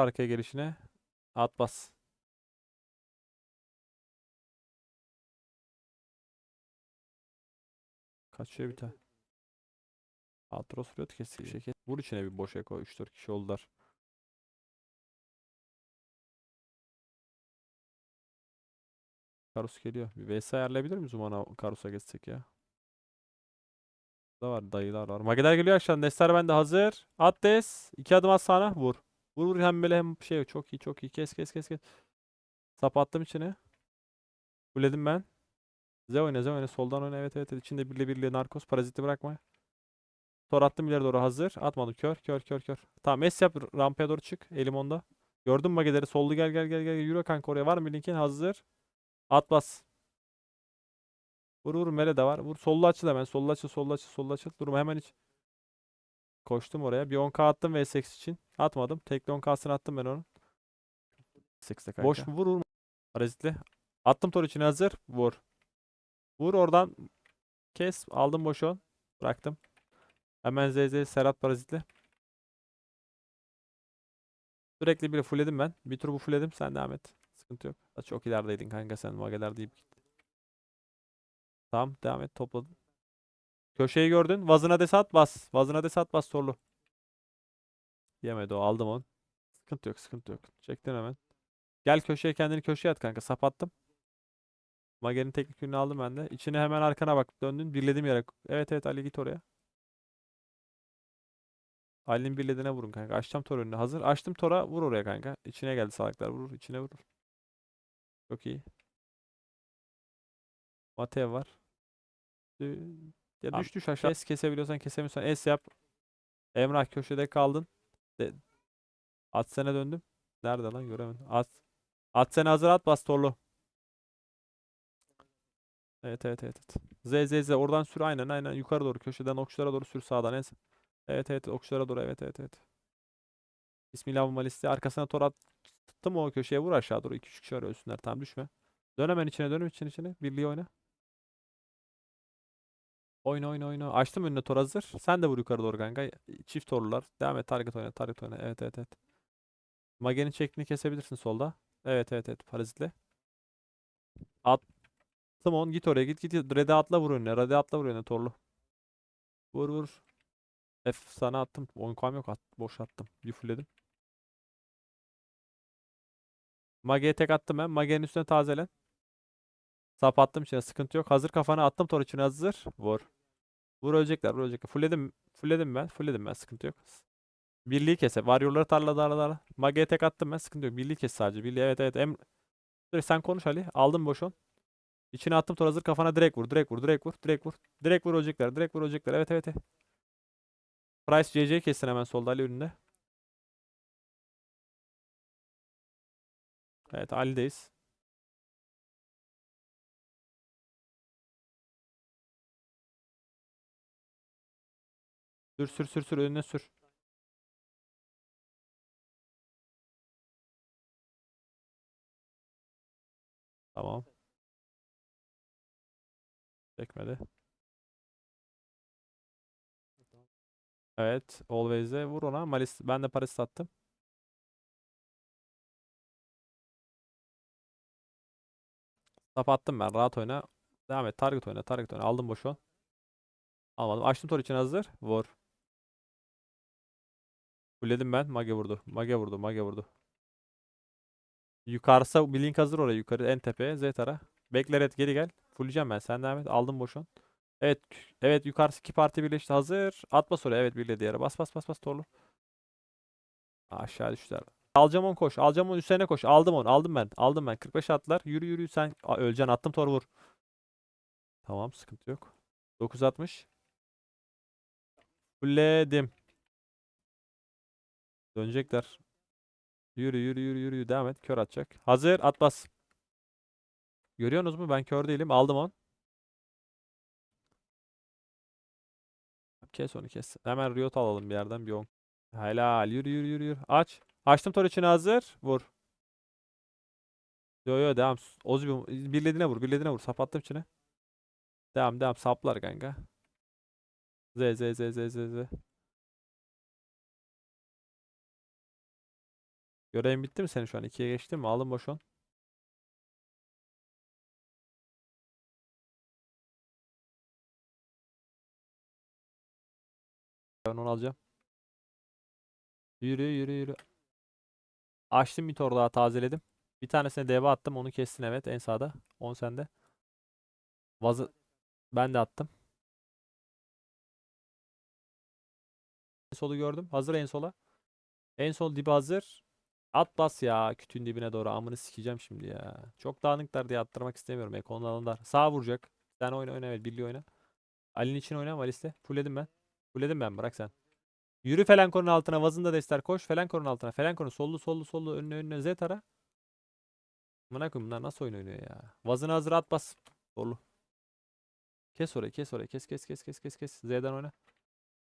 arkaya gelişine. At bas. Kaçıyor bir tane. Atros vuruyor kesik şeket. Vur içine bir boş eko. 3-4 kişi oldular. Karus geliyor. Bir VS ayarlayabilir miyiz Umana Karus'a geçsek ya? Da var dayılar var. Mageler geliyor aşağıdan. Destar bende hazır. At des. İki adım at sana. Vur. Vur vur hem böyle hem şey çok iyi çok iyi. Kes kes kes kes. Sap attım içine. Fulledim ben. Z oyna Z oyna soldan oyna evet evet evet. içinde birli birli narkoz paraziti bırakma. Tor attım ileri doğru hazır. Atmadım kör kör kör kör. Tamam S yap rampaya doğru çık. Elim onda. Gördün mageleri soldu gel gel gel gel. Yürü kanka oraya var mı linkin hazır. At bas. Vur vur mele de var. Vur sollu açıl hemen. Sollu açıl sollu açıl sollu açıl. Durma hemen hiç. Koştum oraya. Bir 10k attım V8 için. Atmadım. Tekli 10k'sını attım ben onun. 8'de kanka. Boş vur vur. Parazitli. Attım tor içine hazır. Vur. Vur oradan. Kes. Aldım boş on. Bıraktım. Hemen ZZ Serhat parazitli. Sürekli bir fullledim ben. Bir tur bu fullledim. Sen devam et. Sıkıntı yok. Çok ilerideydin kanka sen. Mageler deyip gittin. Tamam devam et topladın. Köşeyi gördün. Vazına desat bas. Vazına desat bas torlu. Yemedi o. Aldım onu. Sıkıntı yok. Sıkıntı yok. Çektin hemen. Gel köşeye kendini köşeye at kanka. Sapattım. Mage'nin teknik ürünü aldım ben de. İçine hemen arkana bak. Döndün. Birlediğim yere. Evet evet Ali git oraya. Ali'nin birlediğine vurun kanka. Açacağım tor önüne. Hazır. Açtım tora. Vur oraya kanka. İçine geldi salaklar. Vur. içine vur. Çok iyi. Matev var. Ya Tamam. düş düş aşağı. Kes kesebiliyorsan kesemiyorsan S yap. Emrah köşede kaldın. De at sene döndüm. Nerede lan göremedim. At. At sene hazır at bas torlu. Evet evet evet. evet. Z Z Z oradan sür aynen aynen yukarı doğru köşeden okçulara doğru sür sağdan en. Evet evet okçulara doğru evet evet evet. Bismillah malisti arkasına tor attım o köşeye vur aşağı doğru 2-3 kişi ölsünler tamam düşme. Dön hemen içine dön içine içine birliği oyna. Oyna oyna oyna. Açtım önüne tor hazır. Sen de vur yukarı doğru kanka. Çift torlular. Devam et target oyna target oyna. Evet evet evet. Mage'nin çektiğini kesebilirsin solda. Evet evet evet parazitle. Attım on git oraya git git. Red'e atla vur önüne. Red'e atla vur önüne torlu. Vur vur. F sana attım. 10 yok at. Boş attım. Bir fullledim. Mage'ye tek attım ben. Mage'nin üstüne tazelen. Sap attım içine sıkıntı yok. Hazır kafana attım tor içine hazır. Vur. Vur ölecekler vur ölecekler. Fullledim. Fullledim ben. Fullledim ben. Sıkıntı yok. Birliği kese. Varyorları tarla tarla tarla. Mage'ye tek attım ben. Sıkıntı yok. Birliği kes sadece. Birliği evet evet. Em Dur, sen konuş Ali. Aldım boş on. İçine attım tor hazır kafana direkt vur. Direkt vur. Direkt vur. Direkt vur. Direkt vur ölecekler. Direkt vur ölecekler. Evet evet. evet. Price CC kessin hemen solda Ali önünde. Evet Ali'deyiz. Sür sür sür sür önüne sür. Tamam. Çekmedi. Evet. Always'e vur ona. Malis ben de Paris sattım. Tap attım ben. Rahat oyna. Devam et. Target oyna. Target oyna. Aldım boş on. Almadım. Açtım tor için hazır. Vur. Fulledim ben. Mage vurdu. Mage vurdu. Mage vurdu. Yukarısa bir hazır oraya. Yukarı en tepeye. Z tara. Bekle red geri gel. Fulleyeceğim ben. Sen devam et. Aldım boş on. Evet. Evet yukarısı iki parti birleşti. Hazır. Atma oraya. Evet birledi yere. Bas bas bas bas torlu. Aşağı düştüler. Alacağım on koş. Alacağım on üstüne koş. Aldım onu. Aldım ben. Aldım ben. 45 attılar. Yürü yürü sen. Aa, öleceksin. Attım tor vur. Tamam sıkıntı yok. 960. Fulledim. Dönecekler. Yürü yürü yürü yürü. Devam et. Kör atacak. Hazır. At bas. Görüyorsunuz mu? Ben kör değilim. Aldım on. Kes onu kes. Hemen Riot alalım bir yerden bir on. Helal. Yürü yürü yürü yürü. Aç. Açtım tor içine hazır. Vur. Yo yo devam. Ozi bir- birlediğine vur. Birlediğine vur. Sapattım içine. Devam devam. Saplar kanka. Z z z z z z. Görevin bitti mi senin şu an? 2'ye geçtin mi? Alın boş on. Ben onu alacağım. Yürü yürü yürü. Açtım bir tor daha tazeledim. Bir tanesine DB attım. Onu kestin evet en sağda. 10 sende. Vazı ben de attım. En solu gördüm. Hazır en sola. En sol dibi hazır. At bas ya kütüğün dibine doğru. Amını sikeceğim şimdi ya. Çok dağınıklar diye attırmak istemiyorum. Eko'nun alanlar. Sağa vuracak. Sen oyna oyna evet birliği oyna. Ali'nin için oyna Valis'te. Fulledim ben. Fulledim ben bırak sen. Yürü Felenkor'un altına. Vazında dester koş. Felenkor'un altına. Felenkor'un sollu sollu sollu önüne önüne Z tara. Amına koyayım bunlar nasıl oyun oynuyor ya. Vazını hazır at bas. Sollu. Kes orayı kes orayı. Kes kes kes kes kes kes. Z'den oyna.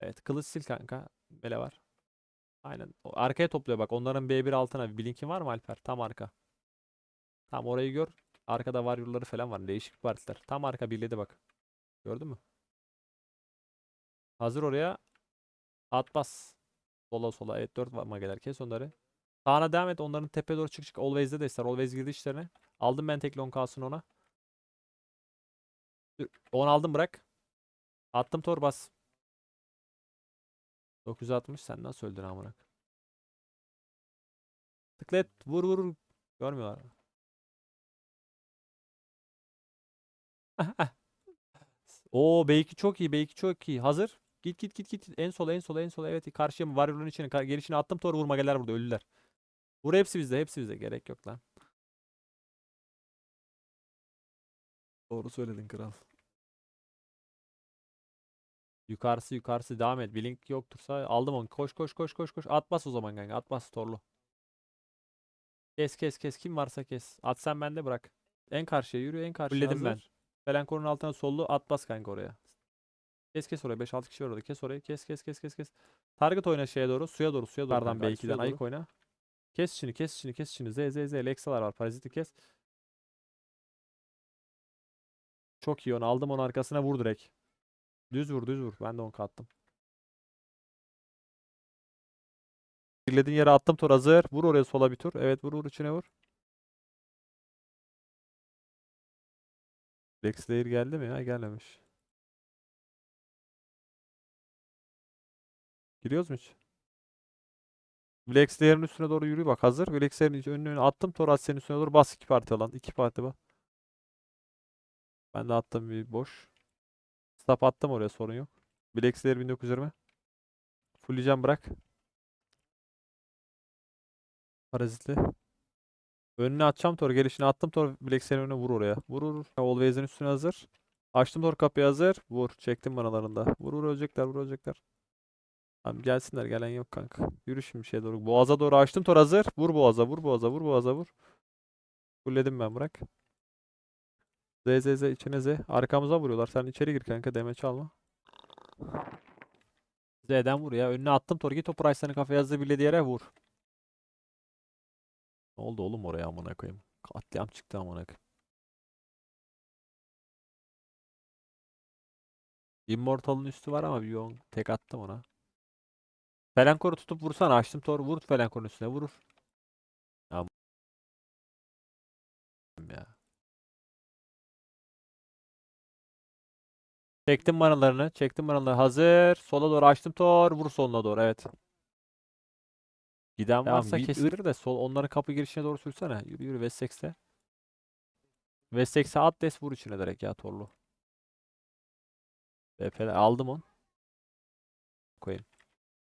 Evet kılıç sil kanka. Bele var. Aynen. Arkaya topluyor bak. Onların B1 altına bir linkin var mı Alper? Tam arka. Tam orayı gör. Arkada var yolları falan var. Değişik partiler. Tam arka birledi bak. Gördün mü? Hazır oraya. At bas. Sola sola. Evet 4 var mageler. Kes onları. Sağına devam et. Onların tepe doğru çık çık. Always'de de ister. Always girdi işlerine. Aldım ben tek long kalsın ona. 10 aldım bırak. Attım tor bas. 960 sen nasıl öldün amına? Tıklet vur vur. Görmüyorlar. Oo B2 çok iyi. B2 çok iyi. Hazır. Git git git git. En sola en sola en sola. Evet karşıya? Warrior'un içine. Kar- Gelişine attım. Tor vurma geller burada. Ölüler. Vur hepsi bizde. Hepsi bizde. Gerek yok lan. Doğru söyledin kral. Yukarısı yukarısı devam et. Blink yoktursa aldım onu. Koş koş koş koş koş. At bas o zaman kanka. At bas torlu. Kes kes kes. Kim varsa kes. At sen bende bırak. En karşıya yürü en karşıya Fulledim ben. hazır. Felenkor'un altına sollu at bas kanka oraya. Kes kes oraya. 5-6 kişi var orada. Kes orayı. Kes kes kes kes kes. Target oyna şeye doğru. Suya doğru. Suya doğru. Belki B2'den suya ayık doğru. oyna. Kes içini kes içini kes içini. Z Z Z. Lexalar var. Paraziti kes. Çok iyi onu. Aldım onun arkasına vur direkt. Düz vur düz vur. Ben de onu kattım. Birlediğin yere attım tur hazır. Vur oraya sola bir tur. Evet vur vur içine vur. Lair geldi mi ya? Gelmemiş. Giriyoruz mu hiç? Black Layer'ın üstüne doğru yürü bak hazır. Black Layer'ın iç- önüne attım. Tor senin üstüne doğru bas iki parti alan. iki parti bas. Ben de attım bir boş. Stop attım oraya sorun yok. Layer 1920. Fulleyeceğim bırak. Parazitli. Önüne atacağım tor. Gelişine attım tor. Black Sayer'in önüne vur oraya. Vur vur. Always'in üstüne hazır. Açtım tor kapıyı hazır. Vur. Çektim manalarında. Vur vur ölecekler vur ölecekler. Tamam gelsinler gelen yok kanka. Yürü şimdi şeye doğru. Boğaza doğru açtım tor hazır. Vur boğaza vur boğaza vur boğaza vur. Fulledim ben bırak. Z Z Z içine Z. Arkamıza vuruyorlar. Sen içeri gir kanka. Demeç alma. Z'den vur ya. Önüne attım tor. Git o Price'ların kafaya yazdığı birlediği yere vur. Ne oldu oğlum oraya amına koyayım? Katliam çıktı amına koyayım. Immortal'ın üstü var ama bir yon tek attım ona. Felenkor'u tutup vursana. Açtım tor. Vur Felenkor'un üstüne vurur. Çektim manalarını. Çektim manalarını. Hazır. Sola doğru açtım tor. Vur soluna doğru. Evet. Giden Tamam, varsa git, kesilir de sol onların kapı girişine doğru sürsene. Yürü yürü Westex'e. Westex'e at des vur içine direkt ya torlu. BP'ler aldım on. Koyayım.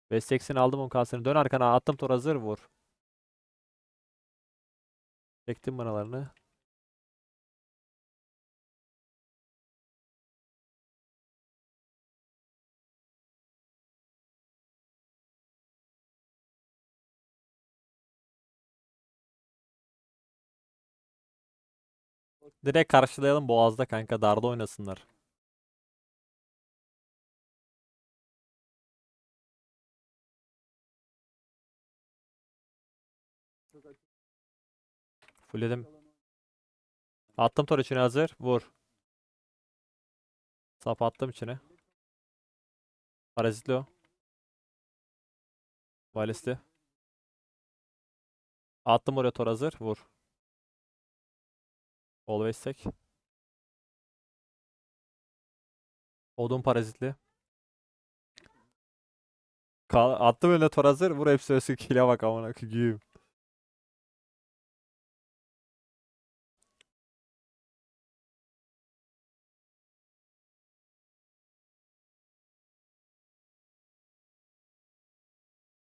Westex'ini aldım on kasını. Dön arkana attım tor hazır vur. Çektim manalarını. Direkt karşılayalım Boğaz'da kanka darda oynasınlar. Fulledim. Attım tor içine hazır. Vur. Sap attım içine. Parazitli o. Valisli. Attım oraya tor hazır. Vur. Always tek. Odun parazitli. Kal attım önüne tor hazır. Vur hepsi ölsün. Kill'e bak amına koyayım.